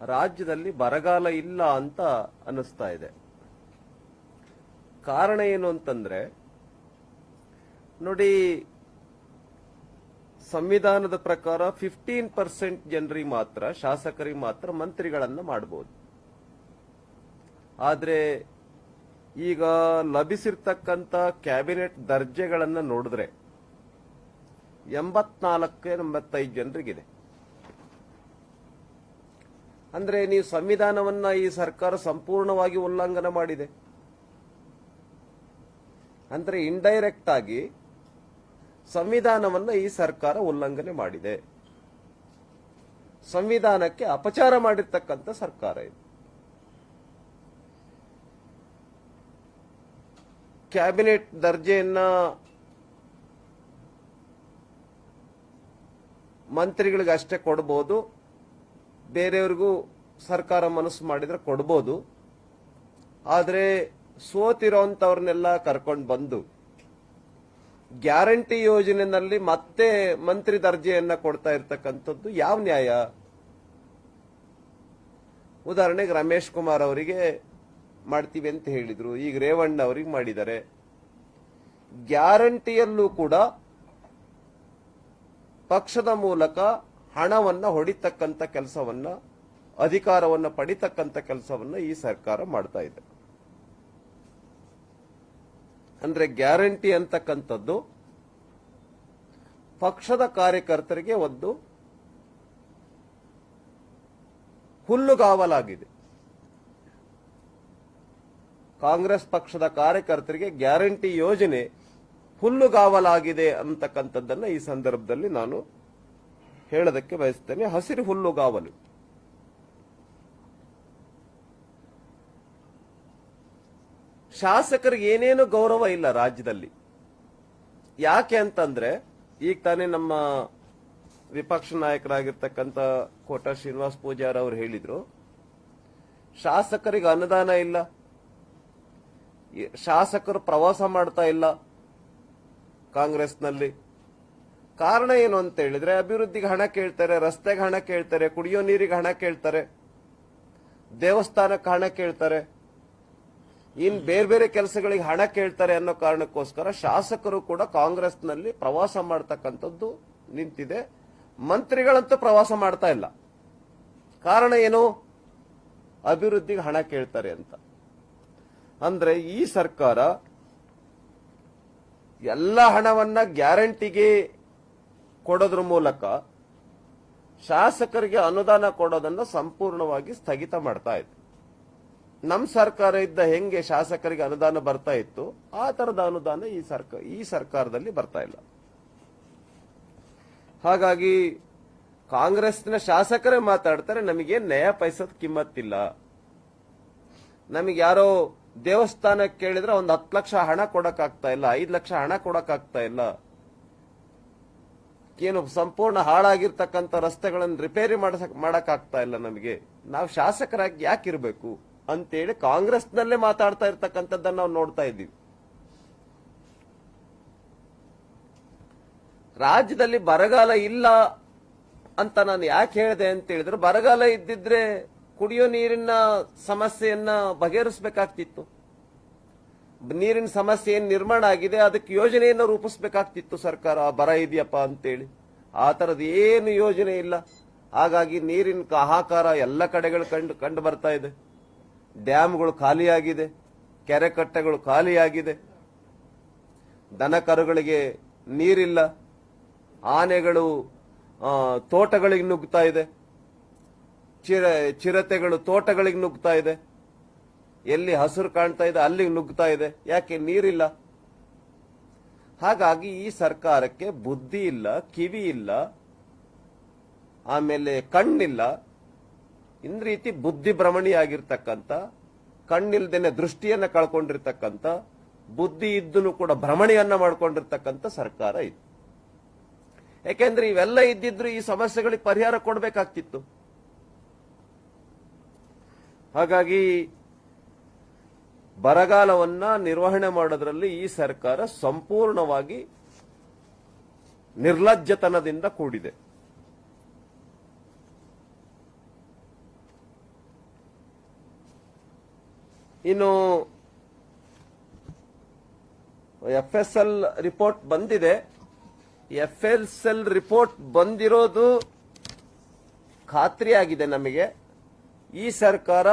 ರಾಜ್ಯದಲ್ಲಿ ಬರಗಾಲ ಇಲ್ಲ ಅಂತ ಅನ್ನಿಸ್ತಾ ಇದೆ. ಕಾರಣ ಏನು ಅಂತಂದ್ರೆ, ನೋಡಿ, ಸಂವಿಧಾನದ ಪ್ರಕಾರ ಫಿಫ್ಟೀನ್ ಪರ್ಸೆಂಟ್ ಜನರಿಗೆ ಮಾತ್ರ, ಶಾಸಕರಿಗೆ ಮಾತ್ರ ಮಂತ್ರಿಗಳನ್ನ ಮಾಡಬಹುದು ಆದರೆ, ಈಗ ಲಭಿಸಿರ್ತಕ್ಕಂಥ ಕ್ಯಾಬಿನೆಟ್ ದರ್ಜೆಗಳನ್ನ ನೋಡಿದ್ರೆ, ಎಂಬತ್ನಾಲ್ಕು ಎಂಬತ್ತೈದು ಜನರಿಗಿದೆ. ಅಂದ್ರೆ ನೀವು ಸಂವಿಧಾನವನ್ನ ಈ ಸರ್ಕಾರ ಸಂಪೂರ್ಣವಾಗಿ ಉಲ್ಲಂಘನೆ ಮಾಡಿದೆ. ಅಂದ್ರೆ ಇಂಡೈರೆಕ್ಟ್ ಆಗಿ ಸಂವಿಧಾನವನ್ನ ಈ ಸರ್ಕಾರ ಉಲ್ಲಂಘನೆ ಮಾಡಿದೆ. ಸಂವಿಧಾನಕ್ಕೆ ಅಪಚಾರ ಮಾಡಿರ್ತಕ್ಕಂಥ ಸರ್ಕಾರ ಇದು. ಕ್ಯಾಬಿನೆಟ್ ದರ್ಜೆಯನ್ನ ಮಂತ್ರಿಗಳಿಗೆ ಅಷ್ಟೇ ಕೊಡ್ಬೋದು. ಬೇರೆಯವ್ರಿಗೂ ಸರ್ಕಾರ ಮನಸ್ಸು ಮಾಡಿದ್ರೆ ಕೊಡ್ಬೋದು. ಆದರೆ ಸೋತಿರೋಂಥವ್ರನ್ನೆಲ್ಲ ಕರ್ಕೊಂಡು ಬಂದು ಗ್ಯಾರಂಟಿ ಯೋಜನೆಯಲ್ಲಿ ಮತ್ತೆ ಮಂತ್ರಿ ದರ್ಜೆಯನ್ನ ಕೊಡ್ತಾ ಇರ್ತಕ್ಕಂಥದ್ದು ಯಾವ ನ್ಯಾಯ? ಉದಾಹರಣೆಗೆ ರಮೇಶ್ ಕುಮಾರ್ ಅವರಿಗೆ ಮಾಡ್ತೀವಿ ಅಂತ ಹೇಳಿದ್ರು. ಈಗ ರೇವಣ್ಣ ಅವರಿಗೆ ಮಾಡಿದ್ದಾರೆ. ಗ್ಯಾರಂಟಿಯಲ್ಲೂ ಕೂಡ ಪಕ್ಷದ ಮೂಲಕ ಹಣವನ್ನ ಹೊಡಿತಕ್ಕಂಥ ಕೆಲಸವನ್ನ, ಅಧಿಕಾರವನ್ನ ಪಡಿತಕ್ಕಂಥ ಕೆಲಸವನ್ನ ಈ ಸರ್ಕಾರ ಮಾಡ್ತಾ ಇದೆ. ಅಂದ್ರೆ ಗ್ಯಾರಂಟಿ ಅಂತಕ್ಕಂಥದ್ದು ಪಕ್ಷದ ಕಾರ್ಯಕರ್ತರಿಗೆ ಒಂದು ಹುಲ್ಲುಗಾವಲಾಗಿದೆ. ಕಾಂಗ್ರೆಸ್ ಪಕ್ಷದ ಕಾರ್ಯಕರ್ತರಿಗೆ ಗ್ಯಾರಂಟಿ ಯೋಜನೆ ಹುಲ್ಲುಗಾವಲಾಗಿದೆ ಅಂತಕ್ಕಂಥದ್ದನ್ನ ಈ ಸಂದರ್ಭದಲ್ಲಿ ನಾನು ಹೇಳೋದಕ್ಕೆ ಬಯಸ್ತೇನೆ. ಹಸಿರು ಹುಲ್ಲುಗಾವಲು. ಶಾಸಕರಿಗೆ ಏನೇನು ಗೌರವ ಇಲ್ಲ ರಾಜ್ಯದಲ್ಲಿ. ಯಾಕೆ ಅಂತಂದ್ರೆ, ಈಗ ತಾನೇ ನಮ್ಮ ವಿಪಕ್ಷ ನಾಯಕರಾಗಿರ್ತಕ್ಕಂಥ ಕೋಟ ಶ್ರೀನಿವಾಸ್ ಪೂಜಾರ್ ಅವರು ಹೇಳಿದ್ರು, ಶಾಸಕರಿಗೆ ಅನುದಾನ ಇಲ್ಲ, ಶಾಸಕರು ಪ್ರವಾಸ ಮಾಡ್ತಾ ಇಲ್ಲ ಕಾಂಗ್ರೆಸ್ನಲ್ಲಿ. ಕಾರಣ ಏನು ಅಂತ ಹೇಳಿದ್ರೆ ಅಭಿವೃದ್ಧಿಗೆ ಹಣ ಕೇಳ್ತಾರೆ, ರಸ್ತೆಗೆ ಹಣ ಕೇಳ್ತಾರೆ, ಕುಡಿಯೋ ನೀರಿಗೆ ಹಣ ಕೇಳ್ತಾರೆ, ದೇವಸ್ಥಾನಕ್ಕೆ ಹಣ ಕೇಳ್ತಾರೆ, ಇನ್ ಬೇರೆ ಬೇರೆ ಕೆಲಸಗಳಿಗೆ ಹಣ ಕೇಳ್ತಾರೆ ಅನ್ನೋ ಕಾರಣಕ್ಕೋಸ್ಕರ ಶಾಸಕರು ಕೂಡ ಕಾಂಗ್ರೆಸ್ನಲ್ಲಿ ಪ್ರವಾಸ ಮಾಡ್ತಕ್ಕಂಥದ್ದು ನಿಂತಿದೆ. ಮಂತ್ರಿಗಳಂತೂ ಪ್ರವಾಸ ಮಾಡ್ತಾ ಇಲ್ಲ. ಕಾರಣ ಏನು? ಅಭಿವೃದ್ಧಿಗೆ ಹಣ ಕೇಳ್ತಾರೆ ಅಂತ. ಅಂದ್ರೆ ಈ ಸರ್ಕಾರ ಎಲ್ಲ ಹಣವನ್ನ ಗ್ಯಾರಂಟಿಗೆ ಕೊಡೋದ್ರ ಮೂಲಕ ಶಾಸಕರಿಗೆ ಅನುದಾನ ಕೊಡೋದನ್ನ ಸಂಪೂರ್ಣವಾಗಿ ಸ್ಥಗಿತ ಮಾಡ್ತಾ ಇದೆ ನಮ್ಮ ಸರ್ಕಾರ ಇದ್ದ ಹೆಂಗೆ ಶಾಸಕರಿಗೆ ಅನುದಾನ ಬರ್ತಾ ಇತ್ತು, ಆ ತರದ ಅನುದಾನ ಈ ಸರ್ಕಾರ ಈ ಸರ್ಕಾರದಲ್ಲಿ ಬರ್ತಾ ಇಲ್ಲ. ಹಾಗಾಗಿ ಕಾಂಗ್ರೆಸ್ನ ಶಾಸಕರೇ ಮಾತಾಡ್ತಾರೆ ನಮಗೆ ನಯ ಪೈಸದ ಕಿಮ್ಮತ್ತಿಲ್ಲ. ನಮಗೆ ಯಾರೋ ದೇವಸ್ಥಾನಕ್ಕೆ ಕೇಳಿದ್ರೆ ಒಂದು ಹತ್ತು ಲಕ್ಷ ಹಣ ಕೊಡಕ್ಕಾಗ್ತಾ ಇಲ್ಲ, ಐದು ಲಕ್ಷ ಹಣ ಕೊಡಕ್ಕಾಗ್ತಾ ಇಲ್ಲ. ಏನು ಸಂಪೂರ್ಣ ಹಾಳಾಗಿರ್ತಕ್ಕಂಥ ರಸ್ತೆಗಳನ್ನು ರಿಪೇರಿ ಮಾಡಕ್ಕಾಗ್ತಾ ಇಲ್ಲ ನಮಗೆ ನಾವು ಶಾಸಕರಾಗಿ ಯಾಕೆ ಇರಬೇಕು ಅಂತೇಳಿ ಕಾಂಗ್ರೆಸ್ನಲ್ಲೇ ಮಾತಾಡ್ತಾ ಇರ್ತಕ್ಕಂಥದ್ದನ್ನ ನಾವು ನೋಡ್ತಾ ಇದ್ದೀವಿ. ರಾಜ್ಯದಲ್ಲಿ ಬರಗಾಲ ಇಲ್ಲ ಅಂತ ನಾನು ಯಾಕೆ ಹೇಳಿದೆ ಅಂತ ಹೇಳಿದ್ರೆ ಬರಗಾಲ ಇದ್ದಿದ್ರೆ ಕುಡಿಯೋ ನೀರಿನ ಸಮಸ್ಯೆಯನ್ನ ಬಗೆಹರಿಸಬೇಕಾಗ್ತಿತ್ತು. ನೀರಿನ ಸಮಸ್ಯೆ ಏನು ನಿರ್ಮಾಣ ಆಗಿದೆ, ಅದಕ್ಕೆ ಯೋಜನೆಯನ್ನು ರೂಪಿಸಬೇಕಾಗ್ತಿತ್ತು ಸರ್ಕಾರ. ಬರ ಇದೆಯಪ್ಪ ಅಂತೇಳಿ. ಆ ತರದ ಏನು ಯೋಜನೆ ಇಲ್ಲ. ಹಾಗಾಗಿ ನೀರಿನ ಹಾಹಾಕಾರ ಎಲ್ಲ ಕಡೆಗಳು ಕಂಡು ಕಂಡು ಬರ್ತಾ ಇದೆ. ಡ್ಯಾಮ್ಗಳು ಖಾಲಿಯಾಗಿದೆ. ಕೆರೆ ಕಟ್ಟೆಗಳು ಖಾಲಿಯಾಗಿದೆ. ದನ ಕರುಗಳಿಗೆ ನೀರಿಲ್ಲ. ಆನೆಗಳು ತೋಟಗಳಿಗೆ ನುಗ್ತಾ ಇದೆ. ಚಿರ, ಚಿರತೆಗಳು, ತೋಟಗಳಿಗೆ ನುಗ್ತಾ ಇದೆ. ಎಲ್ಲಿ ಹಸಿರು ಕಾಣ್ತಾ ಇದೆ ಅಲ್ಲಿಗೆ ನುಗ್ತಾ ಇದೆ. ಯಾಕೆ ನೀರಿಲ್ಲ? ಹಾಗಾಗಿ ಈ ಸರ್ಕಾರಕ್ಕೆ ಬುದ್ಧಿ ಇಲ್ಲ, ಕಿವಿ ಇಲ್ಲ, ಆಮೇಲೆ ಕಣ್ಣಿಲ್ಲ. ಇನ್ ರೀತಿ ಬುದ್ಧಿ ಭ್ರಮಣಿಯಾಗಿರ್ತಕ್ಕಂಥ ಕಣ್ಣಿಲ್ದೇನೆ ದೃಷ್ಟಿಯನ್ನ ಕಳ್ಕೊಂಡಿರ್ತಕ್ಕಂಥ, ಬುದ್ಧಿ ಇದ್ದನು ಕೂಡ ಭ್ರಮಣಿಯನ್ನ ಮಾಡ್ಕೊಂಡಿರ್ತಕ್ಕಂಥ ಸರ್ಕಾರ ಇತ್ತು. ಯಾಕೆಂದ್ರೆ ಇವೆಲ್ಲ ಇದ್ದಿದ್ರು ಈ ಸಮಸ್ಯೆಗಳಿಗೆ ಪರಿಹಾರ ಕೊಡಬೇಕಾಗ್ತಿತ್ತು. ಹಾಗಾಗಿ ಬರಗಾಲವನ್ನ ನಿರ್ವಹಣೆ ಮಾಡೋದ್ರಲ್ಲಿ ಈ ಸರ್ಕಾರ ಸಂಪೂರ್ಣವಾಗಿ ನಿರ್ಲಜ್ಜತನದಿಂದ ಕೂಡಿದೆ. ಇನ್ನು ಎಫ್ ಎಸ್ ಎಲ್ ರಿಪೋರ್ಟ್ ಬಂದಿದೆ. ಎಫ್ ಎಸ್ ಎಲ್ ರಿಪೋರ್ಟ್ ಬಂದಿರೋದು ಖಾತ್ರಿಯಾಗಿದೆ ನಮಗೆ. ಈ ಸರ್ಕಾರ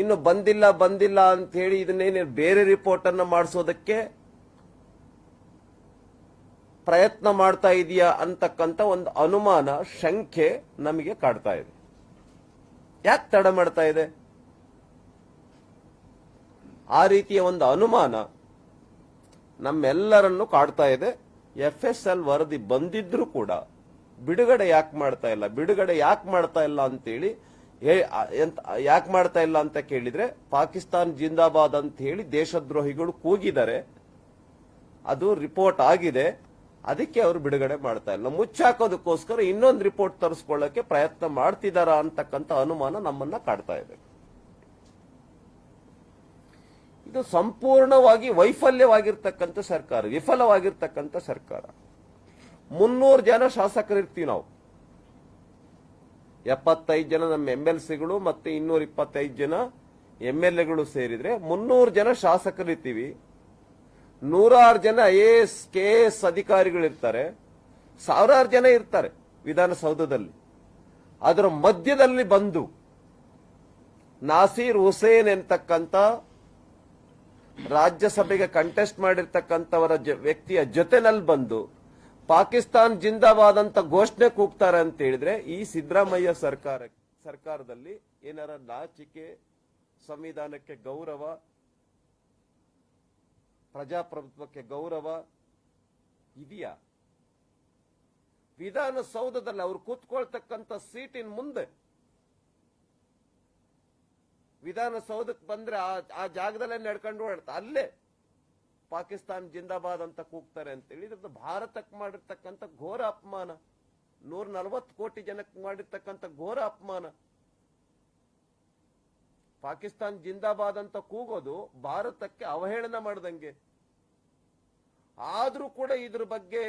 ಇನ್ನು ಬಂದಿಲ್ಲ ಬಂದಿಲ್ಲ ಅಂತ ಹೇಳಿ ಇದನ್ನೇನು ಬೇರೆ ರಿಪೋರ್ಟ್ ಅನ್ನು ಮಾಡಿಸೋದಕ್ಕೆ ಪ್ರಯತ್ನ ಮಾಡ್ತಾ ಇದೆಯಾ ಅಂತಕ್ಕಂತ ಒಂದು ಅನುಮಾನ, ಶಂಕೆ ನಮಗೆ ಕಾಡ್ತಾ ಇದೆ. ಯಾಕೆ ತಡ ಮಾಡ್ತಾ ಇದೆ? ಆ ರೀತಿಯ ಒಂದು ಅನುಮಾನ ನಮ್ಮೆಲ್ಲರನ್ನು ಕಾಡ್ತಾ ಇದೆ. ಎಫ್ ಎಸ್ ಎಲ್ ವರದಿ ಬಂದಿದ್ರು ಕೂಡ ಬಿಡುಗಡೆ ಯಾಕೆ ಮಾಡ್ತಾ ಇಲ್ಲ, ಬಿಡುಗಡೆ ಯಾಕೆ ಮಾಡ್ತಾ ಇಲ್ಲ ಅಂತೇಳಿ ಯಾಕೆ ಮಾಡ್ತಾ ಇಲ್ಲ ಅಂತ ಕೇಳಿದ್ರೆ, ಪಾಕಿಸ್ತಾನ್ ಜಿಂದಾಬಾದ್ ಅಂತ ಹೇಳಿ ದೇಶದ್ರೋಹಿಗಳು ಕೂಗಿದ್ದಾರೆ. ಅದು ರಿಪೋರ್ಟ್ ಆಗಿದೆ. ಅದಕ್ಕೆ ಅವರು ಬಿಡುಗಡೆ ಮಾಡ್ತಾ ಇಲ್ಲ. ಮುಚ್ಚಾಕೋದಕ್ಕೋಸ್ಕರ ಇನ್ನೊಂದು ರಿಪೋರ್ಟ್ ತರಿಸ್ಕೊಳ್ಳಕ್ಕೆ ಪ್ರಯತ್ನ ಮಾಡ್ತಿದಾರ ಅಂತಕ್ಕಂಥ ಅನುಮಾನ ನಮ್ಮನ್ನ ಕಾಡ್ತಾ ಇದೆ. ಇದು ಸಂಪೂರ್ಣವಾಗಿ ವೈಫಲ್ಯವಾಗಿರ್ತಕ್ಕಂಥ ಸರ್ಕಾರ, ವಿಫಲವಾಗಿರ್ತಕ್ಕಂಥ ಸರ್ಕಾರ. ಮುನ್ನೂರು ಜನ ಶಾಸಕರಿರ್ತೀವಿ ನಾವು. ಎಪ್ಪತ್ತೈದು ಜನ ನಮ್ಮ ಎಂ ಎಲ್ ಸಿಗಳು ಮತ್ತೆ ಇನ್ನೂರ ಇಪ್ಪತ್ತೈದು ಜನ ಎಂ ಎಲ್ ಎಗಳು ಸೇರಿದ್ರೆ ಮುನ್ನೂರು ಜನ ಶಾಸಕರಿರ್ತೀವಿ. ನೂರಾರು ಜನ I A S K S ಅಧಿಕಾರಿಗಳಿರ್ತಾರೆ ಸಾವಿರಾರು ಜನ ಇರ್ತಾರೆ ವಿಧಾನಸೌಧದಲ್ಲಿ. ಅದರ ಮಧ್ಯದಲ್ಲಿ ಬಂದು ನಾಸೀರ್ ಹುಸೇನ್ ಎಂತಕ್ಕಂತ ರಾಜ್ಯಸಭೆಗೆ ಕಂಟೆಸ್ಟ್ ಮಾಡಿರ್ತಕ್ಕಂಥವರ ವ್ಯಕ್ತಿಯ ಜೊತೆನಲ್ಲಿ ಬಂದು ಪಾಕಿಸ್ತಾನ್ ಜಿಂದಾಬಾದ್ ಅಂತ ಘೋಷಣೆ ಕೂಗ್ತಾರೆ ಅಂತ ಹೇಳಿದ್ರೆ ಈ ಸಿದ್ದರಾಮಯ್ಯ ಸರ್ಕಾರ, ಸರ್ಕಾರದಲ್ಲಿ ಏನಾರ ನಾಚಿಕೆ, ಸಂವಿಧಾನಕ್ಕೆ ಗೌರವ, ಪ್ರಜಾಪ್ರಭುತ್ವಕ್ಕೆ ಗೌರವ ಇದೆಯಾ? ವಿಧಾನಸೌಧದಲ್ಲಿ ಅವ್ರು ಕೂತ್ಕೊಳ್ತಕ್ಕಂಥ ಸೀಟಿನ ಮುಂದೆ ವಿಧಾನಸೌಧಕ್ಕೆ ಬಂದ್ರೆ ಆ ಜಾಗದಲ್ಲೇ ನಡ್ಕೊಂಡು ಓಡಾಡ್ತಾ, ಅಲ್ಲೇ. ಪಾಕಿಸ್ತಾನ್ ಜಿಂದಾಬಾದ್ ಅಂತ ಕೂಗ್ತಾರೆ ಅಂತೇಳಿ ಇದ್ರದ್ದು ಭಾರತಕ್ಕೆ ಮಾಡಿರ್ತಕ್ಕಂಥ ಘೋರ ಅಪಮಾನ. ನೂರ ನಲವತ್ತು ಕೋಟಿ ಜನಕ್ಕೆ ಮಾಡಿರ್ತಕ್ಕಂಥ ಘೋರ ಅಪಮಾನ. ಪಾಕಿಸ್ತಾನ್ ಜಿಂದಾಬಾದ್ ಅಂತ ಕೂಗೋದು ಭಾರತಕ್ಕೆ ಅವಹೇಳನ ಮಾಡ್ದಂಗೆ. ಆದ್ರೂ ಕೂಡ ಇದ್ರ ಬಗ್ಗೆ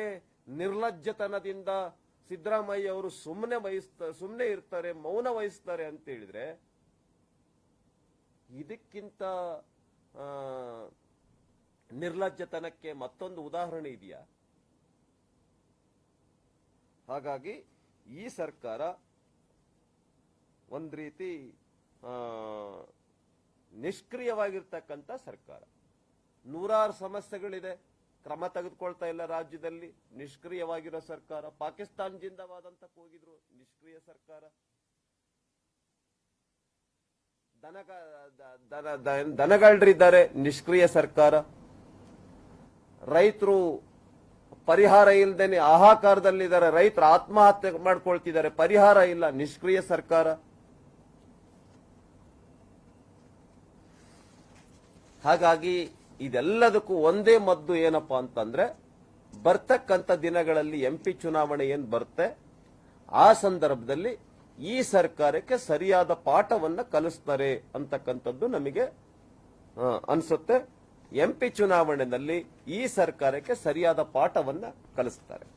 ನಿರ್ಲಜ್ಜತನದಿಂದ ಸಿದ್ದರಾಮಯ್ಯ ಅವರು ಸುಮ್ಮನೆ ವಹಿಸ್ತ ಸುಮ್ಮನೆ ಇರ್ತಾರೆ, ಮೌನ ವಹಿಸ್ತಾರೆ ಅಂತ ಹೇಳಿದ್ರೆ, ಇದಕ್ಕಿಂತ ನಿರ್ಲಜ್ಜತನಕ್ಕೆ ಮತ್ತೊಂದು ಉದಾಹರಣೆ ಇದೆಯಾ? ಹಾಗಾಗಿ ಈ ಸರ್ಕಾರ ಒಂದು ರೀತಿ ನಿಷ್ಕ್ರಿಯವಾಗಿರ್ತಕ್ಕಂಥ ಸರ್ಕಾರ. ನೂರಾರು ಸಮಸ್ಯೆಗಳಿದೆ. ಕ್ರಮ ತೆಗೆದುಕೊಳ್ತಾ ಇಲ್ಲ ರಾಜ್ಯದಲ್ಲಿ. ನಿಷ್ಕ್ರಿಯವಾಗಿರೋ ಸರ್ಕಾರ. ಪಾಕಿಸ್ತಾನ ಜಿಂದವಾದಂತ ಹೋಗಿದ್ರು. ನಿಷ್ಕ್ರಿಯ ಸರ್ಕಾರ. ದನಗ ದನಗಾಳರಿದ್ದಾರೆ. ನಿಷ್ಕ್ರಿಯ ಸರ್ಕಾರ. ರೈತರು ಪರಿಹಾರ ಇಲ್ಲದೇನೆ ಆಹಾಕಾರದಲ್ಲಿದ್ದಾರೆ, ರೈತರು ಆತ್ಮಹತ್ಯೆ ಮಾಡ್ಕೊಳ್ತಿದ್ದಾರೆ, ಪರಿಹಾರ ಇಲ್ಲ, ನಿಷ್ಕ್ರಿಯ ಸರ್ಕಾರ. ಹಾಗಾಗಿ ಇದೆಲ್ಲದಕ್ಕೂ ಒಂದೇ ಮದ್ದು ಏನಪ್ಪ ಅಂತಂದ್ರೆ, ಬರ್ತಕ್ಕಂಥ ದಿನಗಳಲ್ಲಿ ಎಂಪಿ ಚುನಾವಣೆ ಏನ್ ಬರುತ್ತೆ? ಆ ಸಂದರ್ಭದಲ್ಲಿ ಈ ಸರ್ಕಾರಕ್ಕೆ ಸರಿಯಾದ ಪಾಠವನ್ನ ಕಲಿಸ್ತಾರೆ ಅಂತಕ್ಕಂಥದ್ದು ನಮಗೆ ಅನ್ಸುತ್ತೆ. ಎಂಪಿ ಚುನಾವಣೆಯಲ್ಲಿ ಈ ಸರ್ಕಾರಕ್ಕೆ ಸರಿಯಾದ ಪಾಠವನ್ನ ಕಲಿಸ್ತಾರೆ.